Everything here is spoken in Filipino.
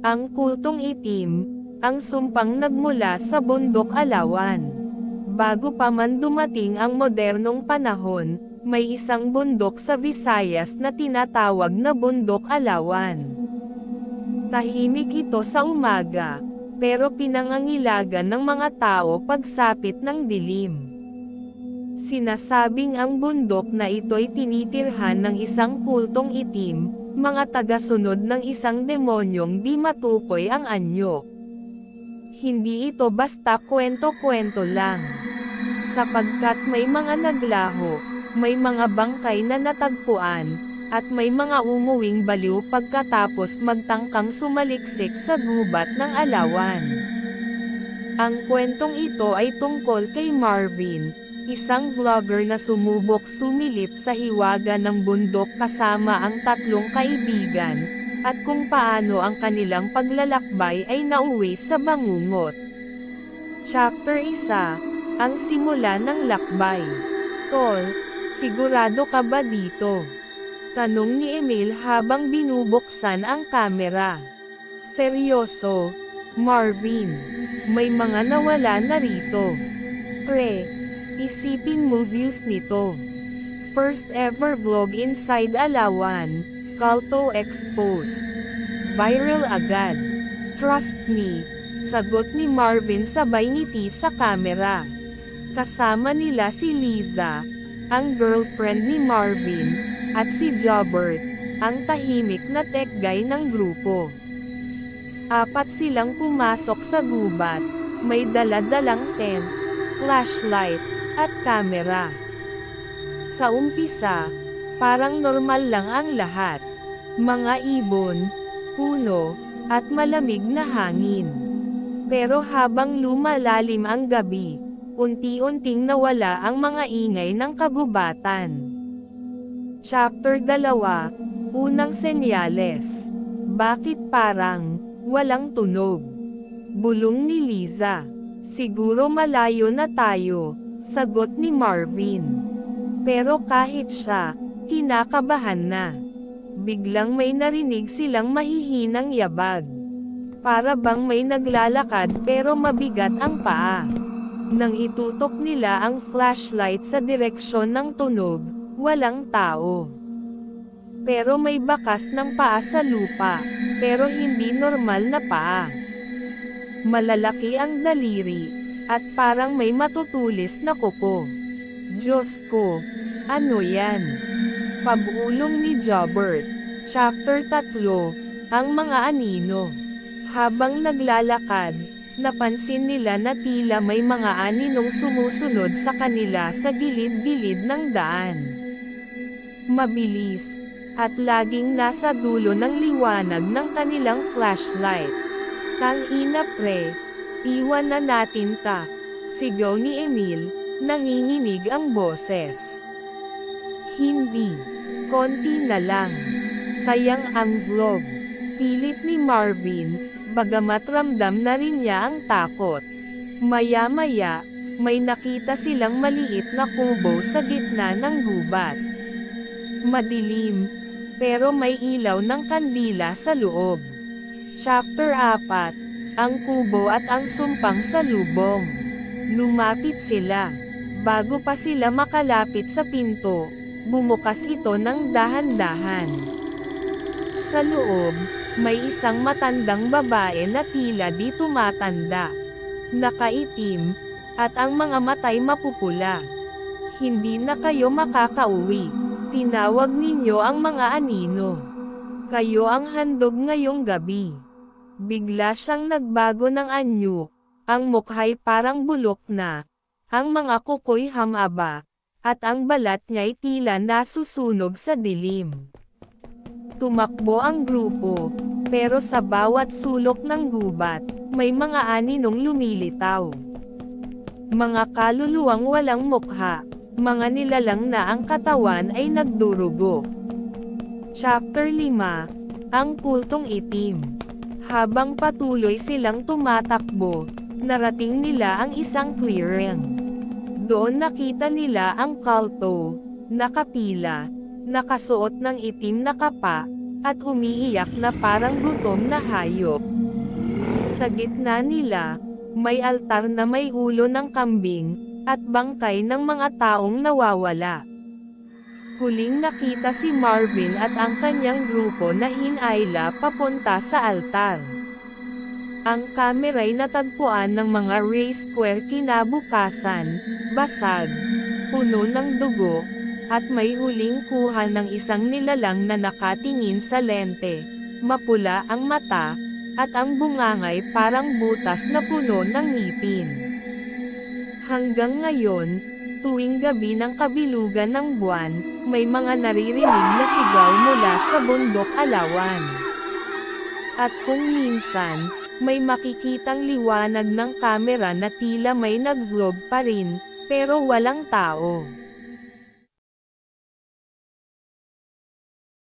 Ang kultong itim, ang sumpang nagmula sa bundok Alawan. Bago pa man dumating ang modernong panahon, may isang bundok sa Visayas na tinatawag na Bundok Alawan. Tahimik ito sa umaga, pero pinangangilagan ng mga tao pagsapit ng dilim. Sinasabing ang bundok na ito'y tinitirhan ng isang kultong itim, mga tagasunod ng isang demonyong di matukoy ang anyo. Hindi ito basta kwento-kwento lang. Sapagkat may mga naglaho, may mga bangkay na natagpuan, at may mga umuwing baliw pagkatapos magtangkang sumaliksik sa gubat ng alawan. Ang kwentong ito ay tungkol kay Marvin, isang vlogger na sumubok sumilip sa hiwaga ng bundok kasama ang tatlong kaibigan, at kung paano ang kanilang paglalakbay ay nauwi sa bangungot. Chapter 1 Ang simula ng lakbay Tol, sigurado ka ba dito? Tanong ni Emil habang binubuksan ang kamera. Seryoso, Marvin. May mga nawala na rito. Pre, isipin mo views nito. First ever vlog inside Alawan, Kalto exposed. Viral agad. Trust me, sagot ni Marvin sabay ngiti sa kamera. Kasama nila si Liza, ang girlfriend ni Marvin, at si Jobert, ang tahimik na tech guy ng grupo. Apat silang pumasok sa gubat, may dala-dalang tent, flashlight, at kamera. Sa umpisa, parang normal lang ang lahat. Mga ibon, puno, at malamig na hangin. Pero habang lumalalim ang gabi, unti-unting nawala ang mga ingay ng kagubatan. Chapter 2, Unang Senyales Bakit parang, walang tunog? Bulong ni Liza. Siguro malayo na tayo, sagot ni Marvin. Pero kahit siya, kinakabahan na. Biglang may narinig silang mahihinang yabag. Para bang may naglalakad pero mabigat ang paa. Nang itutok nila ang flashlight sa direksyon ng tunog, walang tao. Pero may bakas ng paa sa lupa, pero hindi normal na paa. Malalaki ang daliri, at parang may matutulis na kuko. Diyos ko, ano yan? Pabulong ni Jobert. Chapter 3, Ang mga anino. Habang naglalakad, napansin nila na tila may mga aninong sumusunod sa kanila sa gilid-gilid ng daan. Mabilis, at laging nasa dulo ng liwanag ng kanilang flashlight. Tang ina pre, iwan na natin ta. Sigaw ni Emil, nanginginig ang boses. Hindi. Konti na lang. Sayang ang vlog. Pilit ni Marvin, bagamat ramdam na rin niya ang takot. Maya-maya, may nakita silang maliit na kubo sa gitna ng gubat. Madilim, pero may ilaw ng kandila sa loob. Chapter 4 Ang kubo at ang sumpang sa lubong. Lumapit sila. Bago pa sila makalapit sa pinto, bumukas ito ng dahan-dahan. Sa loob, may isang matandang babae na tila di tumatanda. Nakaitim, at ang mga matay mapupula. Hindi na kayo makakauwi. Tinawag ninyo ang mga anino. Kayo ang handog ngayong gabi. Bigla siyang nagbago ng anyo. Ang mukha'y parang bulok na. Ang mga kuko'y hamaba. At ang balat niya'y tila nasusunog sa dilim. Tumakbo ang grupo, pero sa bawat sulok ng gubat, may mga aninong lumilitaw. Mga kaluluwang walang mukha, mga nilalang na ang katawan ay nagdurugo. Chapter 5 Ang Kultong Itim Habang patuloy silang tumatakbo, narating nila ang isang clearing. Doon nakita nila ang kalto, nakapila, nakasuot ng itim na kapa, at umiiyak na parang gutom na hayop. Sa gitna nila, may altar na may ulo ng kambing, at bangkay ng mga taong nawawala. Huling nakita si Marvin at ang kanyang grupo na hinayla papunta sa altar. Ang kamera'y natagpuan ng mga Ray Square kinabukasan, basag, puno ng dugo, at may huling kuha ng isang nilalang na nakatingin sa lente. Mapula ang mata, at ang bungangay parang butas na puno ng ngipin. Hanggang ngayon, tuwing gabi ng kabilugan ng buwan, may mga naririnig na sigaw mula sa bundok alawan. At kung minsan, may makikitang liwanag ng kamera na tila may nag-vlog pa rin, pero walang tao.